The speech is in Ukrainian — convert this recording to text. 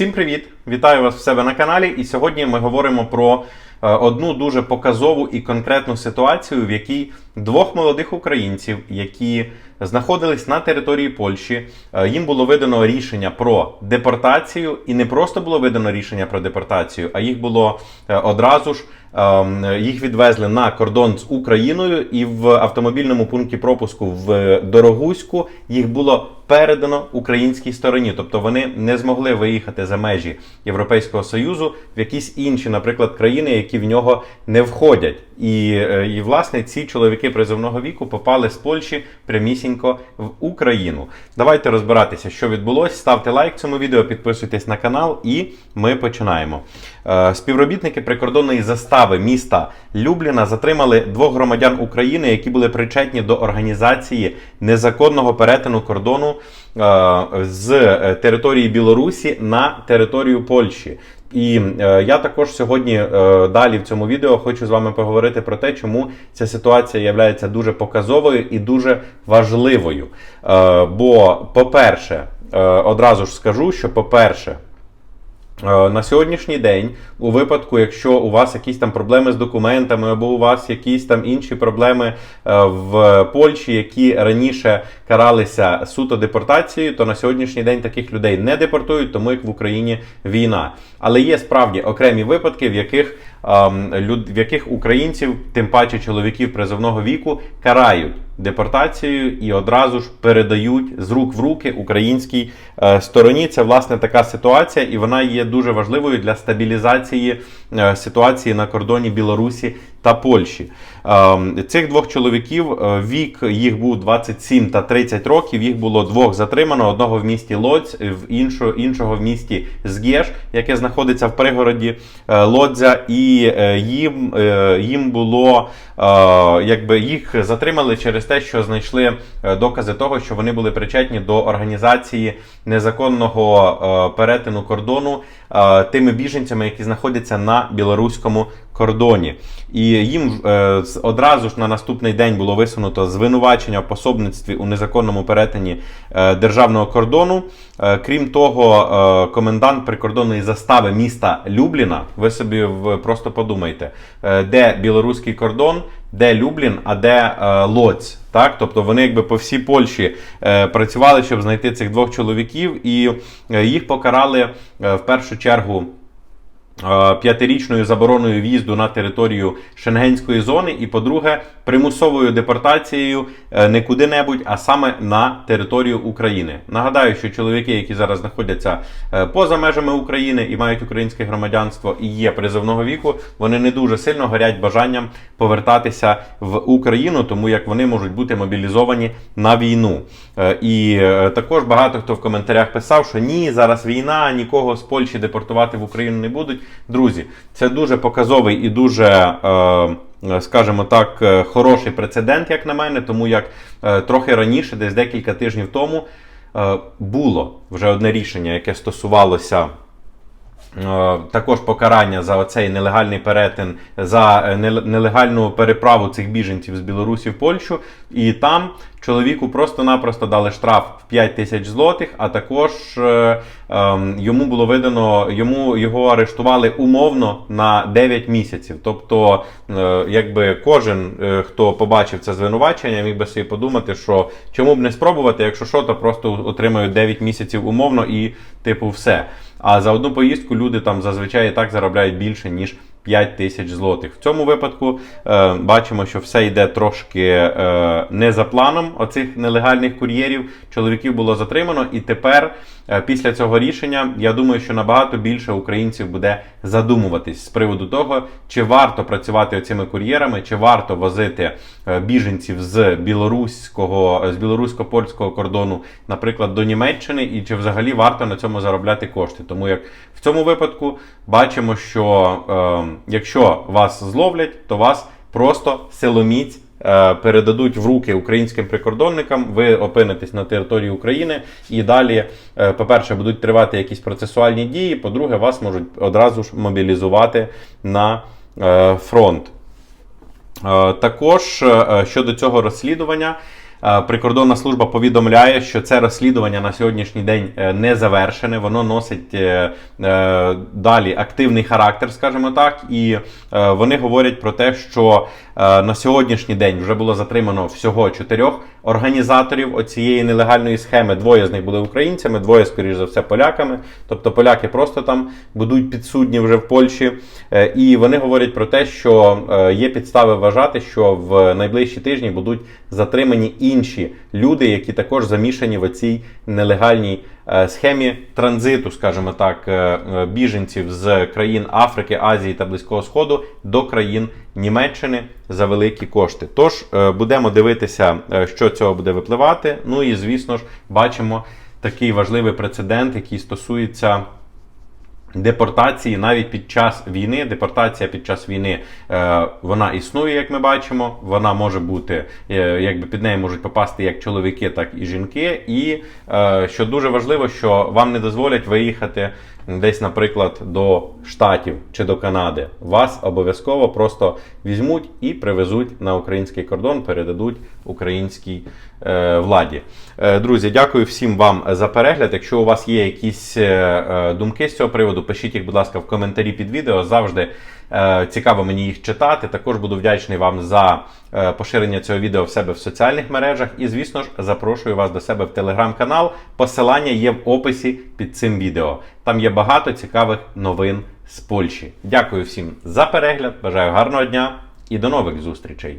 Всім привіт! Вітаю вас в себе на каналі. І сьогодні ми говоримо про одну дуже показову і конкретну ситуацію, в якій двох молодих українців, які знаходились на території Польщі, е, їм було видано рішення про депортацію, і не просто було видано рішення про депортацію, а їх було е, одразу ж. ем, Їх відвезли на кордон з Україною, і в автомобільному пункті пропуску в Дорогуську їх було передано українській стороні, тобто вони не змогли виїхати за межі Європейського Союзу в якісь інші, наприклад, країни, які в нього не входять. І, е, і власне ці чоловіки призовного віку попали з Польщі прямісінько в Україну. Давайте розбиратися, що відбулося. Ставте лайк цьому відео, підписуйтесь на канал, і ми починаємо. Е, Співробітники прикордонної застави міста Любліна затримали двох громадян України, які були причетні до організації незаконного перетину кордону е, з території Білорусі на територію Польщі. І е, я також сьогодні е, далі в цьому відео хочу з вами поговорити про те, чому ця ситуація є дуже показовою і дуже важливою. Е, бо, по-перше, е, одразу ж скажу, що по-перше, На сьогоднішній день, у випадку, якщо у вас якісь там проблеми з документами, або у вас якісь там інші проблеми е, в Польщі, які раніше каралися суто депортацією, то на сьогоднішній день таких людей не депортують, тому як в Україні війна. Але є справді окремі випадки, в яких в яких українців, тим паче чоловіків призовного віку, карають депортацією і одразу ж передають з рук в руки українській е, стороні. Це власне така ситуація, і вона є дуже важливою для стабілізації е, ситуації на кордоні Білорусі та Польщі. Ем, Цих двох чоловіків е, вік їх був 27 та 30 років. Їх було двох затримано: одного в місті Лодзь, в іншого, іншого в місті Згєш, яке знаходиться в пригороді е, Лодзя, і е, їм, їм було якби їх затримали через те, що знайшли докази того, що вони були причетні до організації незаконного перетину кордону тими біженцями, які знаходяться на білоруському кордоні. І їм е, одразу ж на наступний день було висунуто звинувачення в пособництві у незаконному перетині е, державного кордону. Е, крім того, комендант прикордонної застави міста Любліна, ви собі просто подумайте, де білоруський кордон, де Люблін, а де Лоць. Так, тобто вони якби по всій Польщі е, працювали, щоб знайти цих двох чоловіків, і їх покарали е, в першу чергу п'ятирічною забороною в'їзду на територію Шенгенської зони, і, по-друге, примусовою депортацією е, не куди-небудь, а саме на територію України. Нагадаю, що чоловіки, які зараз знаходяться е, поза межами України і мають українське громадянство і є призовного віку, вони не дуже сильно горять бажанням повертатися в Україну, тому як вони можуть бути мобілізовані на війну. Е, І е, також багато хто в коментарях писав, що ні, зараз війна, нікого з Польщі депортувати в Україну не будуть. Друзі, це дуже показовий і дуже. Е, Скажімо так, е, хороший прецедент, як на мене, тому як е, трохи раніше, десь декілька тижнів тому, е, було вже одне рішення, яке стосувалося Е, також покарання за оцей нелегальний перетин, за е, нелегальну переправу цих біженців з Білорусі в Польщу. І там чоловіку просто-напросто дали штраф в 5 тисяч злотих, а також е, ем, йому було видано, йому його арештували умовно на 9 місяців. Тобто, е, якби кожен, е, хто побачив це звинувачення, міг би собі подумати, що чому б не спробувати, якщо що, то просто отримають 9 місяців умовно і типу все. А за одну поїздку люди там зазвичай і так заробляють більше, ніж 5 тисяч злотих. В цьому випадку е, бачимо, що все йде трошки е, не за планом оцих нелегальних кур'єрів. Чоловіків було затримано, і тепер, е, після цього рішення, я думаю, що набагато більше українців буде задумуватись з приводу того, чи варто працювати оцими кур'єрами, чи варто возити е, біженців з білоруського з білорусько-польського кордону, наприклад, до Німеччини, і чи взагалі варто на цьому заробляти кошти. Тому як в цьому випадку бачимо, що е, якщо вас зловлять, то вас просто силоміць. е, Передадуть в руки українським прикордонникам, ви опинитесь на території України і далі, е, по-перше, будуть тривати якісь процесуальні дії. По-друге, вас можуть одразу ж мобілізувати на е, фронт. Е, Також е, щодо цього розслідування, Е, Прикордонна служба повідомляє, що це розслідування на сьогоднішній день е, не завершене. Воно носить е, е, далі активний характер, скажімо так, і е, вони говорять про те, що е, на сьогоднішній день вже було затримано всього чотирьох організаторів оцієї нелегальної схеми. Двоє з них були українцями, двоє, скоріш за все, поляками. Тобто поляки просто там будуть підсудні вже в Польщі. Е, І вони говорять про те, що е, є підстави вважати, що в найближчі тижні будуть затримані інші люди, які також замішані в цій нелегальній е, схемі транзиту, скажімо так, е, е, біженців з країн Африки, Азії та Близького Сходу до країн Німеччини за великі кошти. Тож будемо дивитися, що цього буде випливати. Ну і звісно ж, бачимо такий важливий прецедент, який стосується. Депортації навіть під час війни. Депортація під час війни е, вона існує, як ми бачимо. Вона може бути, е, якби під неї можуть попасти як чоловіки, так і жінки. І е, що дуже важливо, що вам не дозволять виїхати десь, наприклад, до Штатів чи до Канади. Вас обов'язково просто візьмуть і привезуть на український кордон, передадуть українській е, владі. Е, друзі, дякую всім вам за перегляд. Якщо у вас є якісь е, е, думки з цього приводу, пишіть їх, будь ласка, в коментарі під відео. Завжди е, цікаво мені їх читати. Також буду вдячний вам за е, поширення цього відео в себе в соціальних мережах. І, звісно ж, запрошую вас до себе в телеграм-канал. Посилання є в описі під цим відео. Там є багато цікавих новин з Польщі. Дякую всім за перегляд. Бажаю гарного дня і до нових зустрічей.